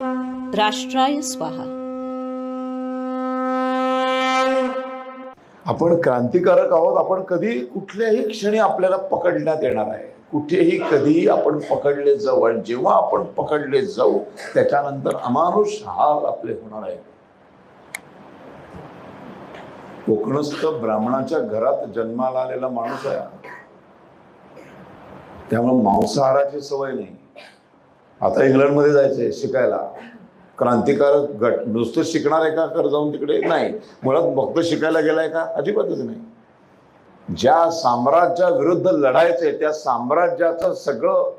राष्ट्राय स्वाहा. आपण क्रांतिकारक आहोत आपण कधी कुठल्याही क्षणी आपल्याला पकडण्यात येणार आहे. कुठेही कधीही आपण पकडले जाऊ आणि जेव्हा आपण पकडले जाऊ त्याच्यानंतर अमानुष हाल आपले होणार आहे. कोकणस्थ ब्राह्मणाच्या घरात जन्माला आलेला माणूस आहे त्यामुळे मांसाहाराची सवय नाही. आता इंग्लंडमध्ये जायचंय शिकायला. क्रांतिकारक गट. नुसतं शिकणार आहे का? खरं जाऊन तिकडे? नाही. मुळात फक्त शिकायला गेलाय का? अजिबातच नाही. ज्या साम्राज्या विरुद्ध लढायचंय त्या साम्राज्याचं सगळं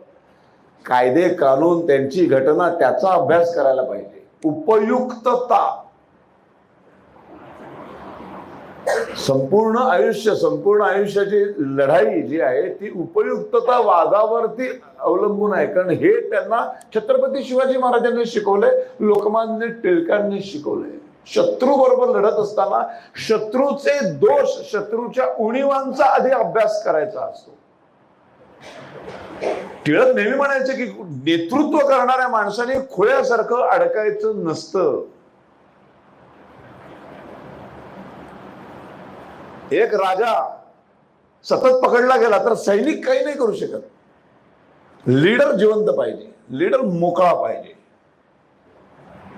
कायदे कानून त्यांची घटना त्याचा अभ्यास करायला पाहिजे. उपयुक्तता. संपूर्ण आयुष्य संपूर्ण आयुष्याची लढाई जी आहे ती उपयुक्तता वादावरती अवलंबून आहे. कारण हे त्यांना छत्रपती शिवाजी महाराजांनी शिकवलंय लोकमान्य टिळकांनी शिकवलंय. शत्रू बरोबर लढत असताना शत्रूचे दोष शत्रूच्या उणीवांचा आधी अभ्यास करायचा असतो. टिळक नेहमी म्हणायचे की नेतृत्व करणाऱ्या माणसाने खोळ्यासारखं अडकायचं नसतं. एक राजा सतत पकडला गेला तर सैनिक काही नाही करू शकत. लीडर जिवंत पाहिजे लीडर मोकळा पाहिजे.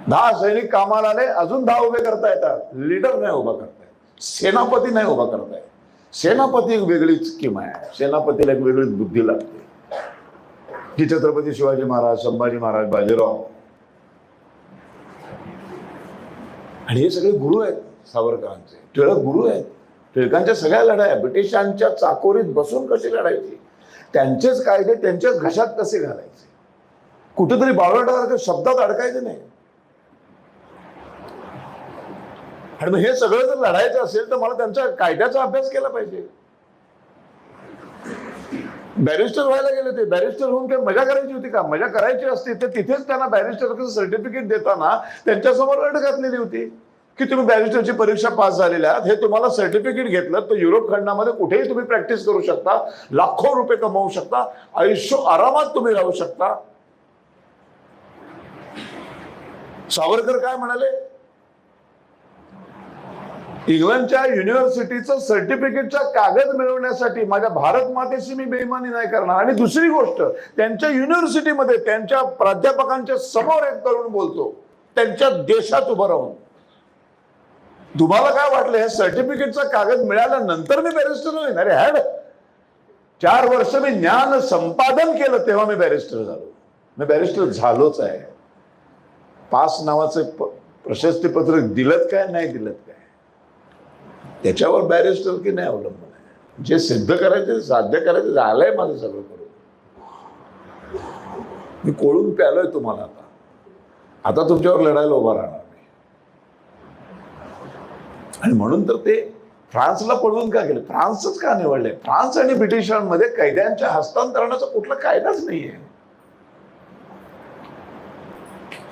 दहा सैनिक कामाला आले अजून दहा उभे करता येतात. लीडर नाही उभा करता येत. सेनापती नाही उभा करता येत. सेनापती एक वेगळीच किम आहे. सेनापतीला एक वेगळीच बुद्धी लागते. की छत्रपती शिवाजी महाराज संभाजी महाराज बाजीराव. आणि हे सगळे गुरु आहेत सावरकरांचे. टिळक गुरु आहेत. टिळकांच्या सगळ्या लढाया ब्रिटिशांच्या चाकोरीत बसून कशी लढायची? त्यांचेच कायदे त्यांच्याच घशात कसे घालायचे? कुठेतरी बावळटासारखं शब्दात अडकायचे नाही. आणि मग हे सगळं जर लढायचं असेल तर मला त्यांच्या कायद्याचा अभ्यास केला पाहिजे. बॅरिस्टर व्हायला गेले ते. बॅरिस्टर होऊन काही मजा करायची होती का? मजा करायची असती तर तिथेच त्यांना बॅरिस्टर सर्टिफिकेट देताना त्यांच्यासमोर अट घातलेली होती. की तुम्ही बॅरिस्टरची परीक्षा पास झालेल्या आहात हे तुम्हाला सर्टिफिकेट घेतलं तर युरोप खंडामध्ये कुठेही तुम्ही प्रॅक्टिस करू शकता लाखो रुपये कमवू शकता आयुष्य आरामात तुम्ही राहू शकता. सावरकर काय म्हणाले? इंग्लंडच्या युनिव्हर्सिटीचं सर्टिफिकेटचा कागद मिळवण्यासाठी माझ्या भारत मातेशी मी बेईमानी नाही करणार. आणि दुसरी गोष्ट त्यांच्या युनिव्हर्सिटीमध्ये त्यांच्या प्राध्यापकांच्या समोर एक तरुण बोलतो त्यांच्या देशात उभं राहून. तुम्हाला काय वाटलं? हे सर्टिफिकेटचा कागद मिळाल्यानंतर मी बॅरिस्टर होईन अरे हॅड चार वर्ष मी ज्ञान संपादन केलं तेव्हा मी बॅरिस्टर झालो. मी बॅरिस्टर झालोच आहे. पास नावाचं प्रशस्तीपत्र दिलं दिलत काय नाही दिलत काय? त्याच्यावर बॅरिस्टर की नाही अवलंबून आहे? जे सिद्ध करायचे साध्य करायचे झालंय माझं सगळं करून. मी कोळून प्यालोय तुम्हाला आता. आता तुमच्यावर लढायला उभा राहणार. आणि म्हणून तर ते फ्रान्सला पळवून का गेले? फ्रान्सच का निवडले? फ्रान्स आणि ब्रिटिशांमध्ये कैद्यांच्या हस्तांतरणाचा कुठला कायदाच नाहीये.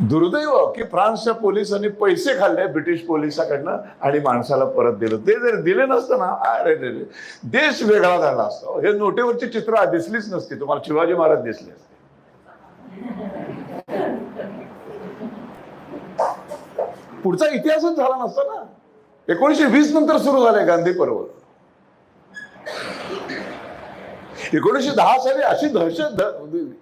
दुर्दैव की फ्रान्सच्या पोलिसांनी पैसे खाल्ले ब्रिटिश पोलिसाकडनं आणि माणसाला परत दिलं. ते जर दिले नसतं ना अरे रे रे देश वेगळा झाला असतो. हे नोटेवरची चित्र दिसलीच नसती तुम्हाला शिवाजी महाराज दिसले असते. पुढचा इतिहासच झाला नसता ना. एकोणीशे वीस नंतर सुरू झाले गांधी पर्व एकोणीशे दहा साली अशी दहशत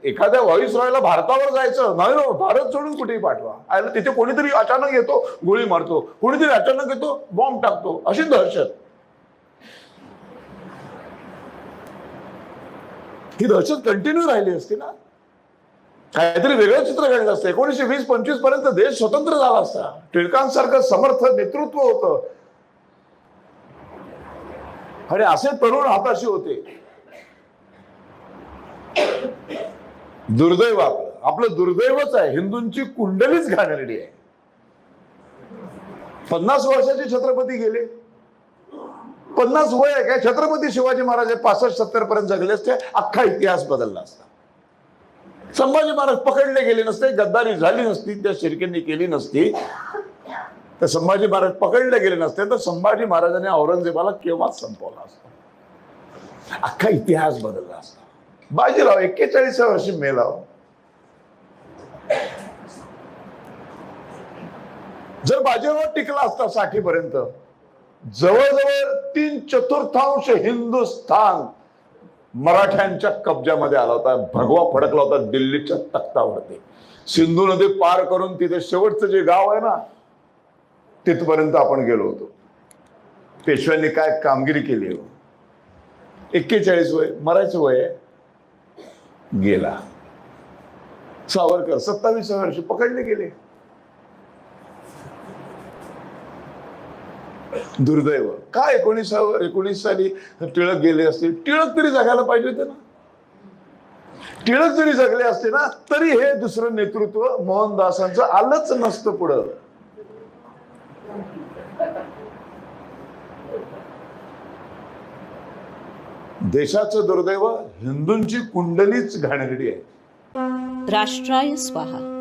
एखाद्या व्हॉइस रॉयला भारतावर जायचं नाही भारत सोडून कुठेही पाठवा. आयला तिथे कोणीतरी अचानक येतो गोळी मारतो कोणीतरी अचानक येतो बॉम्ब टाकतो अशी दहशत. ही दहशत कंटिन्यू राहिली असती ना? काहीतरी वेगळं चित्र घडलं असतं. एकोणीशे वीस पंचवीसपर्यंत देश स्वतंत्र झाला असता. टिळकांसारखं समर्थ नेतृत्व होतं. आणि असे तरुण हाताशी होते. दुर्दैव आपलं. आपलं दुर्दैवच आहे. हिंदूंची कुंडलीच घाणेरडी आहे. पन्नास वर्षाचे छत्रपती गेले. पन्नास वय आहे काय? छत्रपती शिवाजी महाराज हे पासष्ट सत्तर पर्यंत जगले असते. अख्खा इतिहास बदलला असता. संभाजी महाराज पकडले गेले नसते गद्दारी झाली नसती त्या शिर्केंनी केली नसती. तर संभाजी महाराज पकडले गेले नसते तर संभाजी महाराजांनी औरंगजेबाला केव्हाच संपवला असता? अख्खा इतिहास बदलला असता. बाजीराव एक्केचाळीसव्या वर्षी मेला हो. जर बाजीराव टिकला असता साठीपर्यंत जवळजवळ तीन चतुर्थांश हिंदुस्थान मराठ्यांच्या कब्जामध्ये आला होता. भगवा फडकला होता दिल्लीच्या तख्तावरती. सिंधू नदी पार करून तिथे शेवटचं जे गाव आहे ना तिथपर्यंत आपण गेलो होतो. पेशव्यांनी काय कामगिरी केली? हो एक्केचाळीस वय मरायचं वय गेला. सावरकर सत्तावीस वर्ष पकडले गेले. दुर्दैव. का एकोणीसावर एकोणीस साली टिळक गेले असतील? टिळक तरी जगायला पाहिजे होते ना. टिळक जरी जगले असते ना तरी हे दुसरं नेतृत्व मोहनदासांचं आलंच नसतं पुढं. देशाचं दुर्दैव हिंदूंची कुंडलीच घाणेरडी आहे. राष्ट्राय स्वाहा.